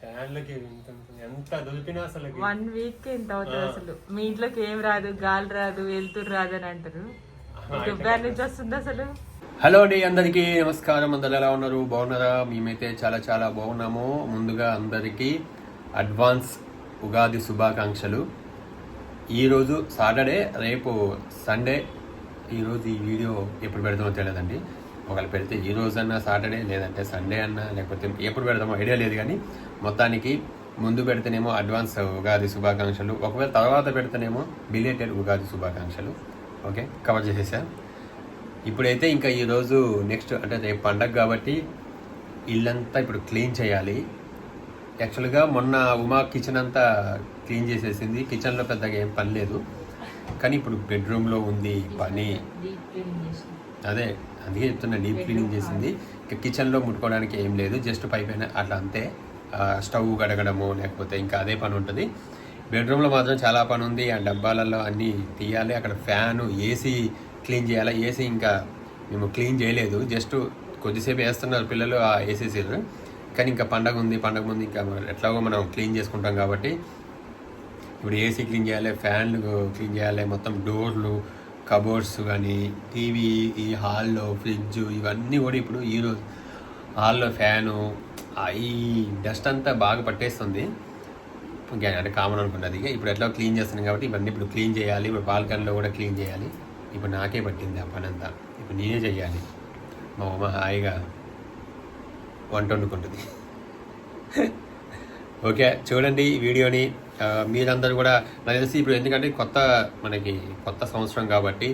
ఫ్యాన్లకి ఎంత దులిపినా అసలు one week ఎంత అవుతుంది అసలు? మీ ఇంట్లోకి ఏం రాదు గాలి రాదు వెళ్తురు రాదు అని అంటారు. దుబ్బారి నుంచి వస్తుంది అసలు? హలో అండి అందరికీ నమస్కారం. అందరు ఎలా ఉన్నారు? బాగున్నారా? మేమైతే చాలా చాలా బాగున్నాము. ముందుగా అందరికీ అడ్వాన్స్ ఉగాది శుభాకాంక్షలు. ఈరోజు సాటర్డే రేపు సండే. ఈరోజు ఈ వీడియో ఎప్పుడు పెడతామో తెలియదండి. ఒకవేళ పెడితే ఈ రోజు అన్నా సాటర్డే లేదంటే సండే అన్నా లేకపోతే ఎప్పుడు పెడతామో ఐడియా లేదు కానీ మొత్తానికి ముందు పెడితేనేమో అడ్వాన్స్ ఉగాది శుభాకాంక్షలు ఒకవేళ తర్వాత పెడితేనేమో బిలేటెడ్ ఉగాది శుభాకాంక్షలు. ఓకే కవర్ చేసేసా? ఇప్పుడైతే ఇంకా ఈరోజు నెక్స్ట్ అంటే రేపు పండగ కాబట్టి ఇల్లంతా ఇప్పుడు క్లీన్ చేయాలి. యాక్చువల్గా మొన్న ఉమా కిచెన్ అంతా క్లీన్ చేసేసింది. కిచెన్లో పెద్దగా ఏం పని లేదు. కానీ ఇప్పుడు బెడ్రూమ్లో ఉంది పని. అదే అందుకే చెప్తున్నా డీప్ క్లీనింగ్ చేసింది. ఇంకా కిచెన్లో ముట్టుకోవడానికి ఏం లేదు జస్ట్ పై పైన అట్లా అంతే. స్టవ్ కడగడము లేకపోతే ఇంకా అదే పని ఉంటుంది. బెడ్రూమ్లో మాత్రం చాలా పని ఉంది. ఆ డబ్బాలలో అన్నీ తీయాలి. అక్కడ ఫ్యాను ఏసీ క్లీన్ చేయాలి. ఏసీ ఇంకా మేము క్లీన్ చేయలేదు. జస్ట్ కొద్దిసేపు వేస్తున్నారు పిల్లలు ఆ ఏసీసీలు కానీ ఇంకా పండగ ఉంది పండగ ముందు ఇంకా ఎట్లాగో మనం క్లీన్ చేసుకుంటాం కాబట్టి. ఇప్పుడు ఏసీ క్లీన్ చేయాలి ఫ్యాన్లు క్లీన్ చేయాలి మొత్తం డోర్లు కబోర్డ్స్ కానీ టీవీ ఈ హాల్లో ఫ్రిడ్జ్ ఇవన్నీ కూడా ఇప్పుడు ఈరోజు హాల్లో ఫ్యాను ఈ డస్ట్ అంతా బాగా పట్టేస్తుంది. అంటే కామన్ అనుకున్నది. ఇప్పుడు ఎట్లా క్లీన్ చేస్తున్నాం కాబట్టి ఇవన్నీ ఇప్పుడు క్లీన్ చేయాలి. ఇప్పుడు బాల్కనీలో కూడా క్లీన్ చేయాలి. ఇప్పుడు నాకే పట్టింది ఆ పని అంతా ఇప్పుడు నేనే చేయాలి. మా అమ్మ హాయిగా వంట వండుకుంటుంది. ఓకే చూడండి ఈ వీడియోని. మీరందరూ కూడా నాకు తెలిసి ఇప్పుడు ఎందుకంటే కొత్త మనకి కొత్త సంవత్సరం కాబట్టి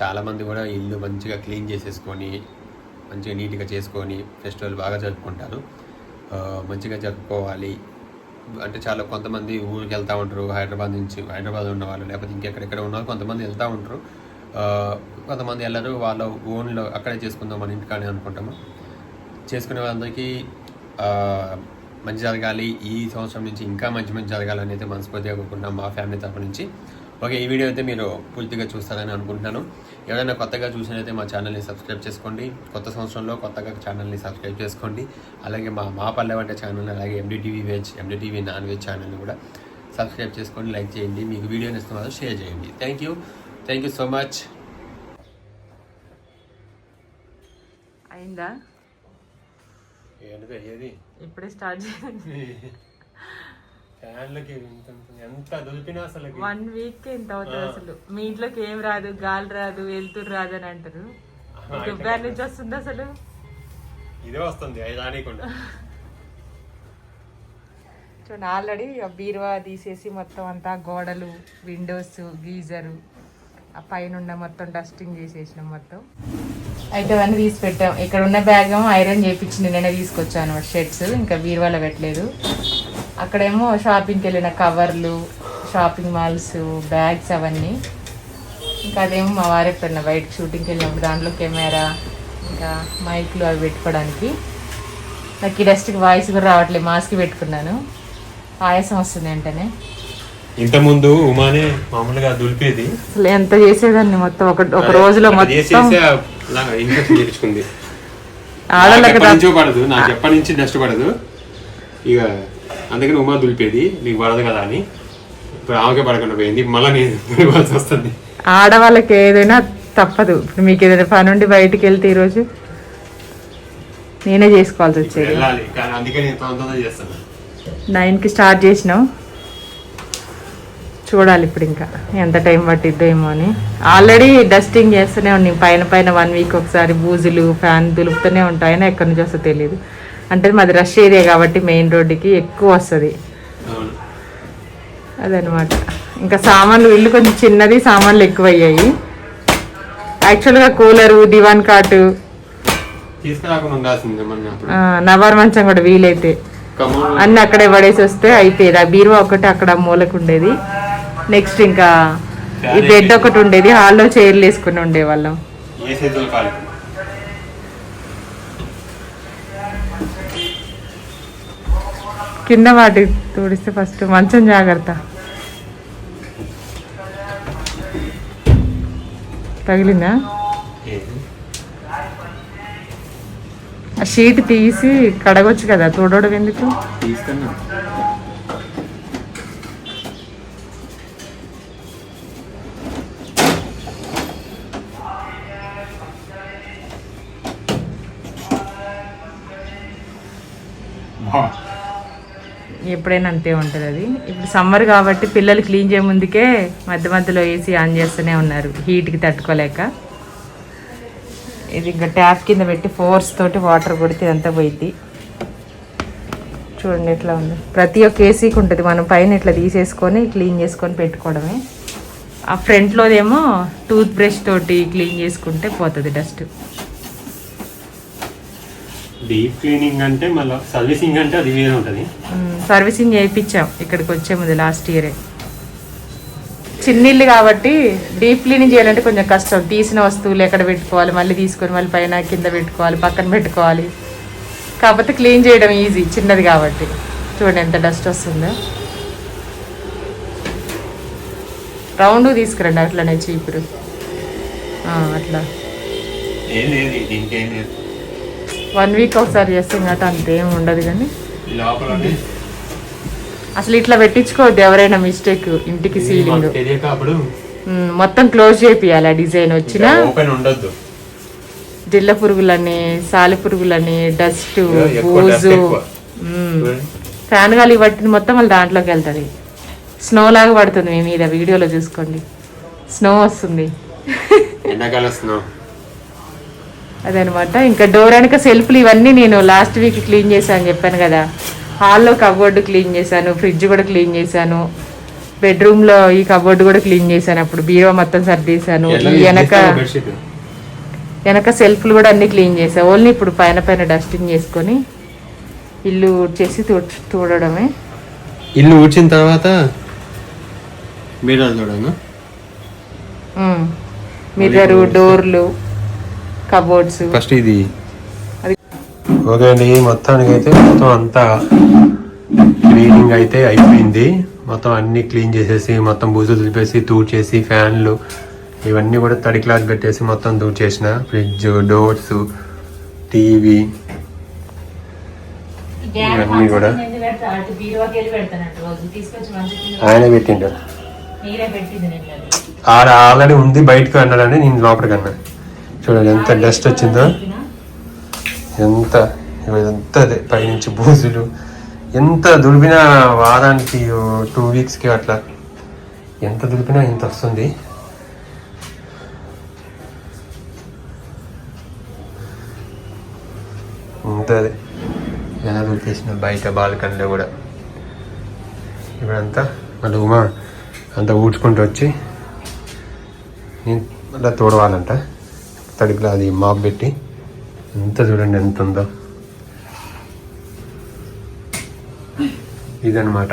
చాలామంది కూడా ఇల్లు మంచిగా క్లీన్ చేసేసుకొని మంచిగా నీట్గా చేసుకొని ఫెస్టివల్ బాగా జరుపుకుంటారు. మంచిగా జరుపుకోవాలి. అంటే చాలా కొంతమంది ఊరికి వెళ్తూ ఉంటారు హైదరాబాద్ నుంచి హైదరాబాద్ ఉన్న వాళ్ళు లేకపోతే ఇంకెక్కడెక్కడ ఉన్న కొంతమంది వెళ్తూ ఉంటారు. కొంతమంది వెళ్ళరు వాళ్ళ ఓన్లో అక్కడే చేసుకుందాం మన ఇంటికానే అనుకుంటాము. చేసుకునే వాళ్ళందరికీ మంచి జరగాలి. ఈ సంవత్సరం నుంచి ఇంకా మంచి మంచి జరగాలని అయితే మనస్ఫూర్తిగా కోరుకుంటున్నాం మా ఫ్యామిలీ తరపు నుంచి. ఓకే ఈ వీడియో అయితే మీరు పూర్తిగా చూస్తారని అనుకుంటున్నాను. ఎవరైనా కొత్తగా చూసినైతే మా ఛానల్ని సబ్స్క్రైబ్ చేసుకోండి. కొత్త సంవత్సరంలో కొత్తగా ఛానల్ని సబ్స్క్రైబ్ చేసుకోండి. అలాగే మా మా పల్లె వంట ఛానల్ అలాగే MDTV veg MDTV non veg ఛానల్ని కూడా సబ్స్క్రైబ్ చేసుకోండి లైక్ చేయండి. మీకు వీడియో నచ్చిన షేర్ చేయండి. Thank you thank you so much అయిందా? ఏంటిది ఏది ఇప్పుడే స్టార్ట్ చేయండి. ఫ్యాన్లకి ఇంత ఎంత దులిపినా అసలు వన్ వీక్ ఎంత అవుతుంది అసలు. మీ ఇంట్లోకి ఏం రాదు గాలి రాదు వెళ్తురు రాదు అని అంటారు. దుబ్బారి నుంచి వస్తుంది అసలు. ఇదే వస్తుంది అది రానికుండా చూడండి ఆల్రెడీ బీరువా తీసేసి మొత్తం అంతా గోడలు విండోస్ గీజరు ఆ పైన మొత్తం డస్టింగ్ చేసేసినాం మొత్తం. అయితే అవన్నీ తీసి పెట్టాం. ఇక్కడ ఉన్న బ్యాగ్ ఏమో ఐరన్ చేయించింది నేనే తీసుకొచ్చాను. షర్ట్స్ ఇంకా బీరువాలో పెట్టలేదు. అక్కడేమో షాపింగ్కి వెళ్ళిన కవర్లు షాపింగ్ మాల్స్ బ్యాగ్స్ అవన్నీ. ఇంకా అదేమో మా వారే పెట్టిన బయటకు షూటింగ్కి వెళ్ళినప్పుడు దాంట్లో కెమెరా ఇంకా మైక్లు అవి పెట్టుకోవడానికి. నాకు ఈ డస్ట్కి వాయిస్ కూడా రావట్లేదు మాస్క్ పెట్టుకున్నాను. ఆయాసం వస్తుంది వెంటనే. ఇంత ముందు ఉమానే మామూలుగా దులిపేది. అసలు ఎంత చేసేదాన్ని మొత్తం? ఒక ఒక రోజులో మొత్తం ఇన్ఫెక్షన్ చేయించుకుంది పడదు నాకు ఎప్పటి నుంచి డస్ట్ పడదు. ఇక అందుకని ఉమా దులిపేది నీకు పడదు కదా అని. ఇప్పుడు ఆమెకే పడకుండా పోయింది మళ్ళీ నేను వస్తుంది. ఆడవాళ్ళకి ఏదైనా తప్పదు. ఇప్పుడు మీకు ఏదైనా పని ఉండి బయటికి వెళ్తే ఈరోజు నేనే చేసుకోవాల్సి వచ్చేది. అందుకే నేను చేస్తాను. నైన్కి స్టార్ట్ చేసినాం చూడాలి ఇప్పుడు ఇంకా. ఎంత టైం పట్టిద్దో ఏమో అని. ఆల్రెడీ డస్టింగ్ చేస్తూనే ఉన్నాం. పైన పైన వన్ వీక్ ఒకసారి బూజులు ఫ్యాన్ దులుపుతూనే ఉంటాయి. అయినా ఎక్కడి నుంచి వస్తుందో తెలియదు అంటే మాది రష్ ఏరియా కాబట్టి మెయిన్ రోడ్డుకి ఎక్కువ వస్తుంది. అదనమాట ఇంకా సామాన్లు ఇల్లు కొంచెం చిన్నది సామాన్లు ఎక్కువ అయ్యాయి యాక్చువల్గా కూలరు దివాన్ కాటు నవార్ మంచం కూడా వీలైతే. అన్ని అక్కడే పడేసి వస్తే ఆ బీరువా ఒకటి అక్కడ మూలకు ఉండేది నెక్స్ట్ ఇంకా ఈ బెడ్ ఒకటి ఉండేది హాల్లో చైర్లు వేసుకుని ఉండేవాళ్ళం. కింద వాటి తుడిస్తే ఫస్ట్ మంచం జాగ్రత్త. తగిలిందా? ఆ షీట్ తీసి కడగొచ్చు కదా తుడవడం ఎందుకు? ఎప్పుడైనా అంతే ఉంటుంది అది. ఇప్పుడు సమ్మర్ కాబట్టి పిల్లలు క్లీన్ చేయ ముందుకే మధ్య మధ్యలో ఏసీ ఆన్ చేస్తూనే ఉన్నారు. హీట్కి తట్టుకోలేక. ఇది ఇంకా ట్యాప్ కింద పెట్టి ఫోర్స్ తోటి వాటర్ కొడితే ఇదంతా పోయిద్ది. చూడండి ఎట్లా ఉంది. ప్రతి ఒక్క ఏసీకి ఉంటుంది. మనం పైన ఇట్లా తీసేసుకొని క్లీన్ చేసుకొని పెట్టుకోవడమే. ఆ ఫ్రంట్లోదేమో టూత్ బ్రష్ తోటి క్లీన్ చేసుకుంటే పోతుంది డస్ట్. డీప్ క్లీనింగ్ అంటే మళ్ళీ సర్వీసింగ్ అంటే అది వేరే ఉంటుంది. సర్వీసింగ్ చేయించాం ఇక్కడికి వచ్చే ముందు లాస్ట్ ఇయరే. చిన్నిల్లు కాబట్టి డీప్ క్లీనింగ్ చేయాలంటే కొంచెం కష్టం. తీసిన వస్తువులు ఎక్కడ పెట్టుకోవాలి మళ్ళీ తీసుకొని మళ్ళీ పైన కింద పెట్టుకోవాలి పక్కన పెట్టుకోవాలి. కాకపోతే క్లీన్ చేయడం ఈజీ చిన్నది కాబట్టి. చూడండి ఎంత డస్ట్ వస్తుందో. రౌండ్ తీసుకురండి అట్లనే చీపురు. అట్లా. వన్ వీక్ ఒకసారి చేస్తాం కాబట్టి అంతేం ఉండదు కానీ. అసలు ఇట్లా పెట్టించుకోవద్దు ఎవరైనా మిస్టేక్ ఇంటికి సీలింగ్ మొత్తం క్లోజ్ చేపియాలి ఆ డిజైన్ వచ్చిన. జిల్ల పురుగులని సాలి పురుగులని డస్ట్ బూజు. ఫ్యాన్ గాలి పట్టింది మొత్తం మళ్ళీ దాంట్లోకి వెళ్తుంది. స్నో లాగా పడుతుంది మీ మీద వీడియోలో చూసుకోండి. స్నో వస్తుంది. ఎండాకాలం వస్తున్నాం అదనమాట. ఇంకా డోర్ వెనక సెల్ఫ్లు ఇవన్నీ నేను లాస్ట్ వీక్ క్లీన్ చేశాను చెప్పాను కదా. హాల్లో కబోర్డు క్లీన్ చేశాను ఫ్రిడ్జ్ కూడా క్లీన్ చేశాను. బెడ్రూమ్లో ఈ కబోర్డు కూడా క్లీన్ చేశాను అప్పుడు. బీరో మొత్తం సర్దేశాను. వెనక వెనక సెల్ఫ్లు కూడా అన్ని క్లీన్ చేసా ఓన్లీ ఇప్పుడు పైన పైన డస్టింగ్ చేసుకొని ఇల్లు చేసి తూడడమే. ఇల్లు ఊడ్చిన తర్వాత మిర్రరు డోర్లు. కబోర్డ్స్. ఫస్ట్ ఇది. ఓకే అండి మొత్తానికి అయితే మొత్తం అంతా క్లీనింగ్ అయితే అయిపోయింది. మొత్తం అన్ని క్లీన్ చేసేసి మొత్తం బూజులు దులిపేసి తూడ్చేసి ఫ్యాన్లు ఇవన్నీ కూడా తడి క్లాత్ పెట్టేసి మొత్తం తూడ్చేసిన ఫ్రిడ్జ్ డోర్స్ టీవీ ఇవన్నీ కూడా. ఆయన పెట్టిండు. ఆడ ఆల్రెడీ ఉంది బయటకు అన్నాడని నేను లోపలికి అన్నా. చూడండి ఎంత డస్ట్ వచ్చిందో. ఎంత ఇదంతా అదే పైనుంచి బూజులు. ఎంత దుడిపినా వారానికి టూ వీక్స్కి అట్లా. ఎంత దుడిపినా ఇంత వస్తుంది. ఉంటుంది అదే. ఎలా దుడిపేసిన బయట బాల్కనీలో కూడా. ఇప్పుడంతా మళ్ళీ ఉమా అంతా ఊడ్చుకుంటూ వచ్చి నేను మళ్ళీ తోడవాలంట. తడికిలో అది మాప్ పెట్టి ఎంత చూడండి ఎంత ఉందో. ఇదనమాట